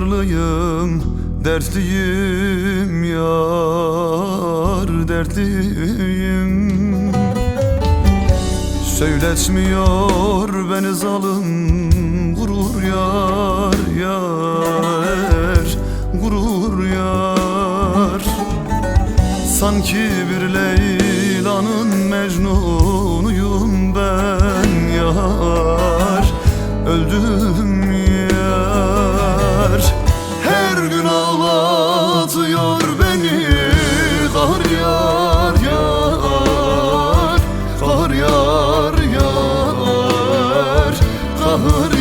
efkarlıyım Dertliyim yar dertliyim. Söyletmiyor beni zalim gurur yar yar Gurur yar. Sanki bir Leyla'nın Mecnunuyum ben yar. Öldüm Kahır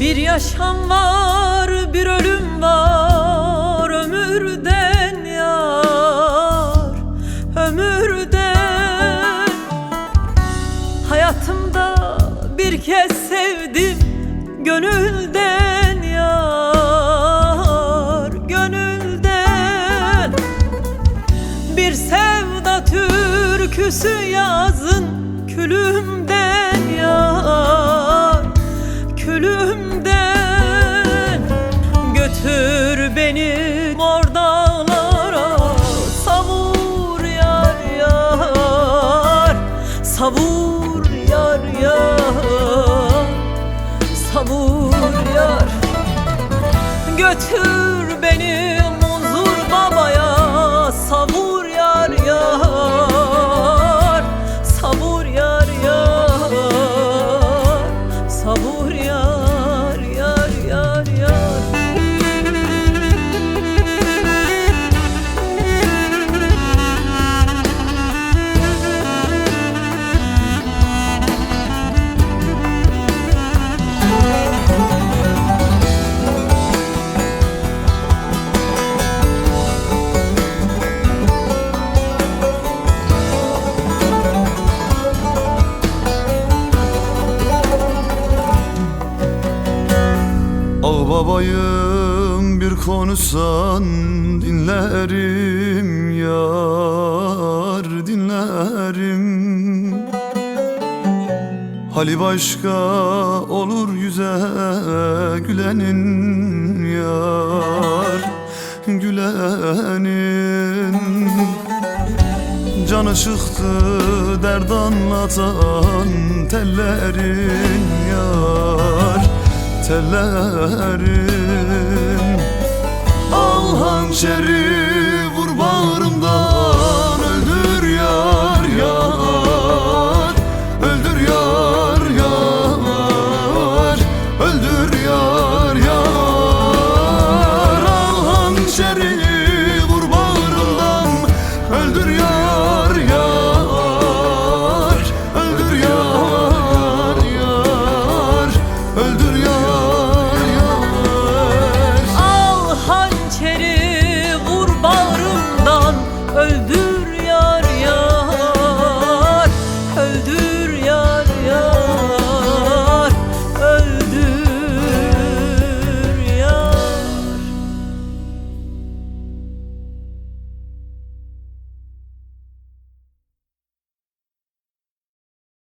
Bir yaşam var, bir ölüm var ömürden yar, ömürden. Hayatımda bir kez sevdim gönülden yar, gönülden. Bir sevda türküsü yazın külümden Savur yar yar Savur yar. Götür konuşsan dinlerim yar dinlerim. Hali başka olur yüze gülenin yar gülenin. Canı çıktı derd anlatan tellerin yar tellerin Al hançeri vur bağrımda